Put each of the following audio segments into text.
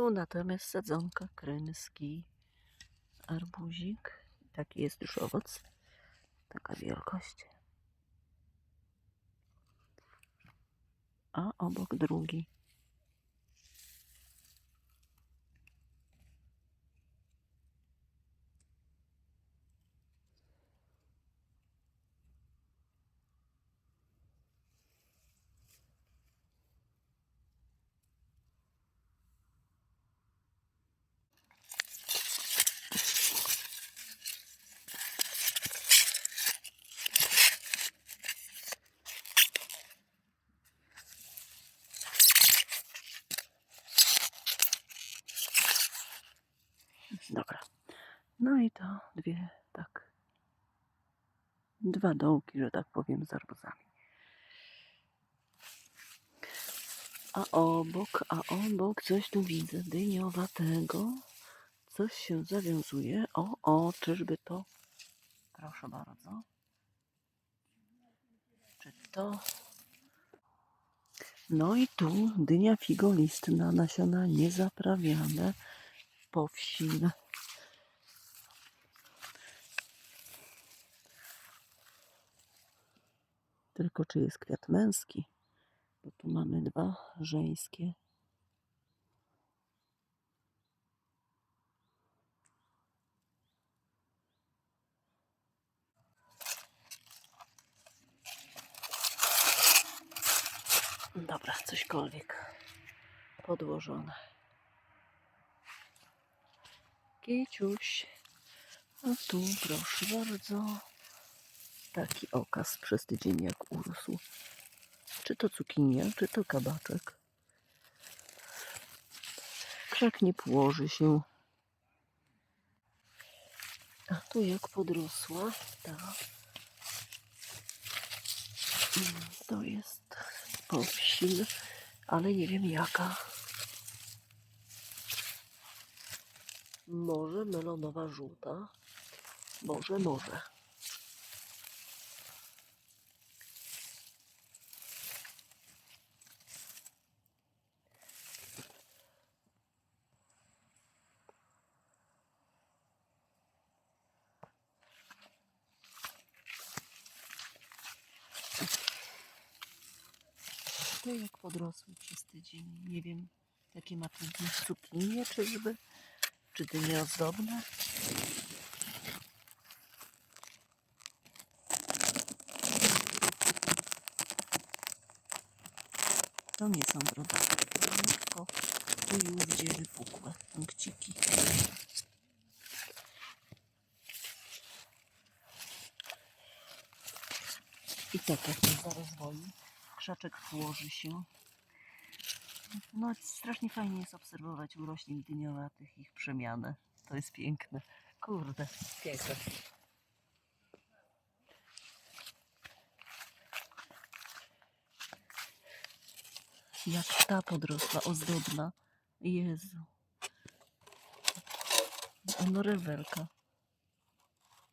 Tu natomiast sadzonka krymski, arbuzik. Taki jest już owoc. Taka wielkość. A obok drugi. Dobra. No i to dwie, tak. Dwa dołki, że tak powiem, z arbuzami. A obok, a obok coś tu widzę dyniowatego. Coś się zawiązuje. O, o, czyżby to? Proszę bardzo. Czy to? No i tu dynia figolistna, nasiona niezaprawiane, powsin. Tylko czy jest kwiat męski? Bo tu mamy dwa żeńskie. Dobra, cośkolwiek podłożone. Kiciuś. A tu proszę bardzo. Taki okaz przez tydzień jak urósł. Czy to cukinia, czy to kabaczek. Krzak nie położy się. A tu jak podrosła ta. To jest powsin, ale nie wiem jaka. Może melonowa żółta. Może, może. To jak podrosły przez tydzień. Nie wiem, jakie ma piękne cukinie, czyżby? Czy dynie ozdobne? To nie są brodate, tylko tu już gdzie wypukłe punkciki. I tak jak za rozwoju. Krzaczek włoży się. No strasznie fajnie jest obserwować u roślin dyniowatych ich przemianę. To jest piękne. Kurde, piękne. Jak ta podrosła, ozdobna. Jezu. No rewelka.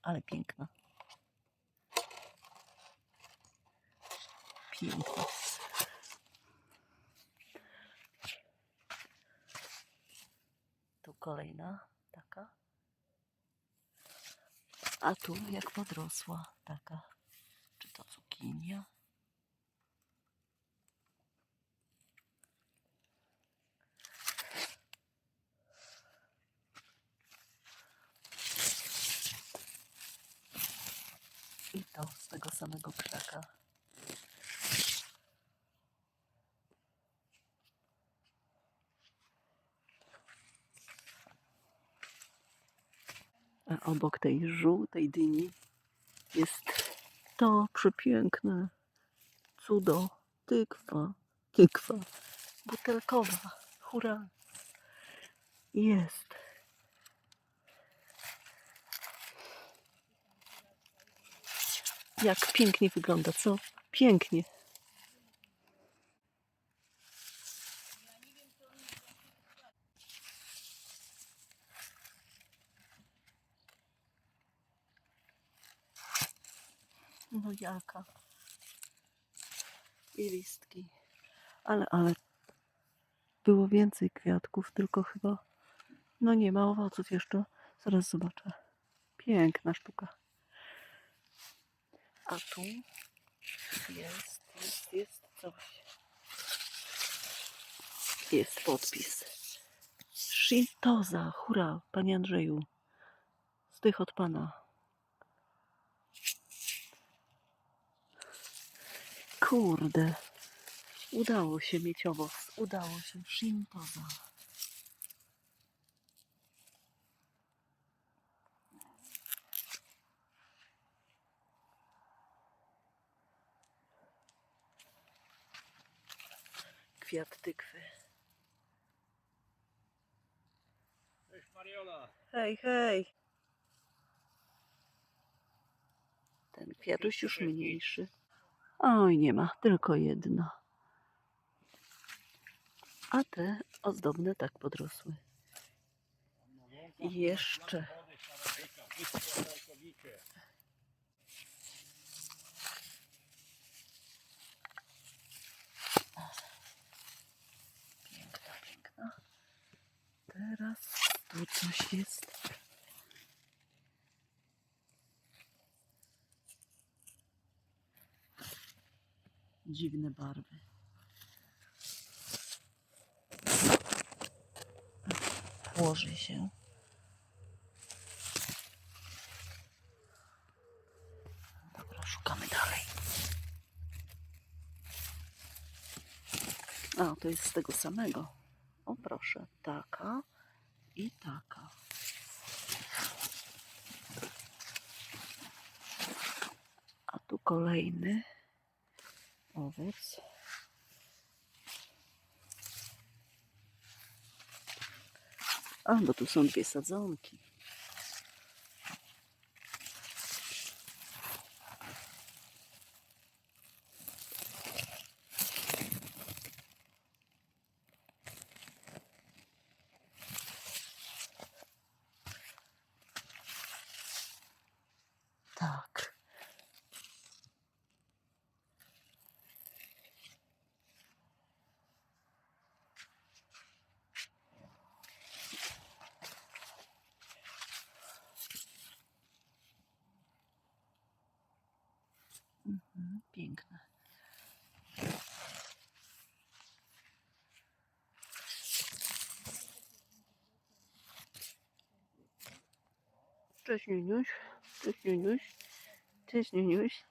Ale piękna. Piękna. Tu kolejna taka. A tu jak podrosła taka. Czy to cukinia? I to z tego samego krzaka. Obok tej żółtej dyni jest to przepiękne cudo, tykwa, tykwa butelkowa. Hurra! Jest. Jak pięknie wygląda, co? Pięknie. No jaka. I listki. Ale, ale było więcej kwiatków, tylko chyba no nie ma owoców jeszcze. Zaraz zobaczę. Piękna sztuka. A tu jest, jest, jest coś. Jest podpis. Shintoza, hurra, panie Andrzeju. Zdych od pana. Kurde. Udało się mieć owoc. Udało się. Shintoza. Kwiat tykwy. Cześć Mariola. Hej, hej. Ten kwiatuś już mniejszy. Oj, nie ma, tylko jedna. A te ozdobne tak podrosły. Jeszcze. Piękna, piękna. Teraz tu coś jest. Dziwne barwy. Włoży się. Dobra, szukamy dalej. A, to jest z tego samego. O proszę, taka i taka. A tu kolejny owoc. A, bo tu są dwie sadzonki. Tak. Mhm, Piękne. Cześć Niuniuś. Cześć Niuniuś. Cześć Niuniuś.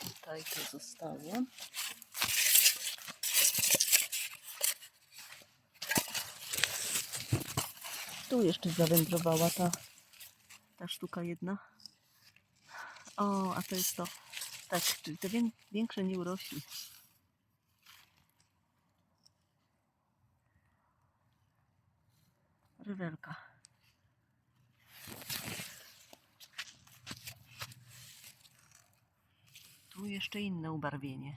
Tutaj to zostało. Tu jeszcze zawędrowała ta, ta sztuka jedna. O, a to jest to. Tak, czyli te wię- większe nie urośli. Rywelka. Tu jeszcze inne ubarwienie.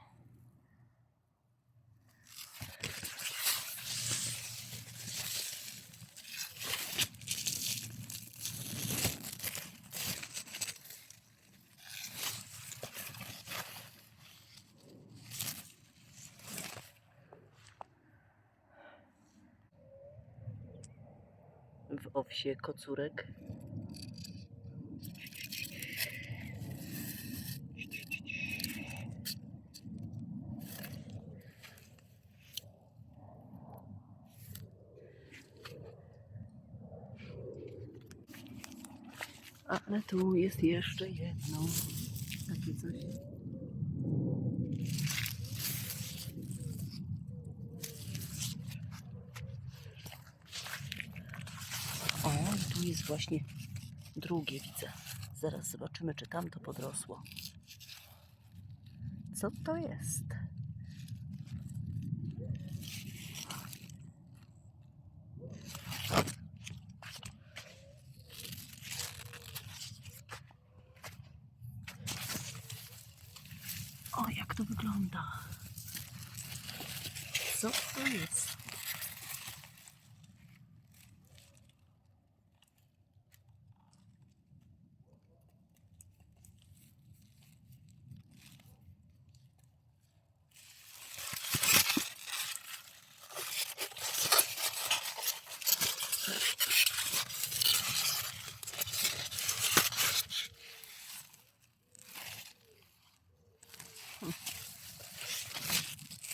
W owsie kocurek. Ale tu jest jeszcze jedno. Takie coś. O, właśnie drugie, widzę. Zaraz zobaczymy, czy tam to podrosło. Co to jest? O, jak to wygląda? Co to jest?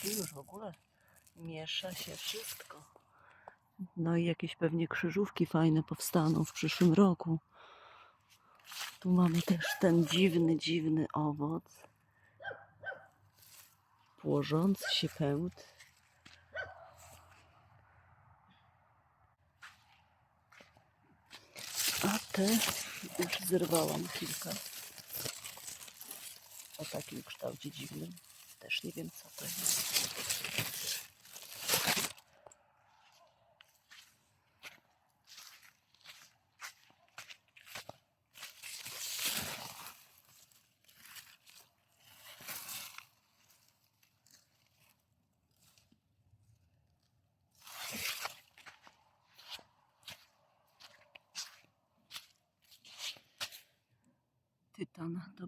Już w ogóle miesza się wszystko. No i jakieś pewnie krzyżówki fajne powstaną w przyszłym roku. Tu mamy też ten dziwny, dziwny owoc. Płożący się pęd. A te już zerwałam kilka. O takim kształcie dziwnym. Też nie wiem co to jest. Tytan, to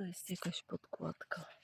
To jest jakaś podkładka.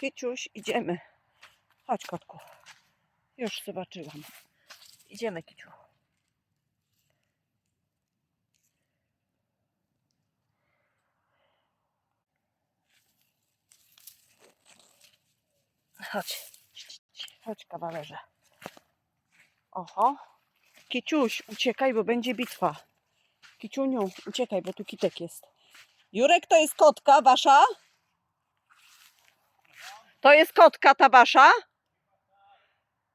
Kiciuś, idziemy. Chodź, kotku. Już zobaczyłam. Idziemy, Kiciu. Chodź. Chodź, kawalerze. Oho. Kiciuś, uciekaj, bo będzie bitwa. Kiciuniu, uciekaj, bo tu kitek jest. Jurek, to jest kotka wasza? To jest kotka ta wasza?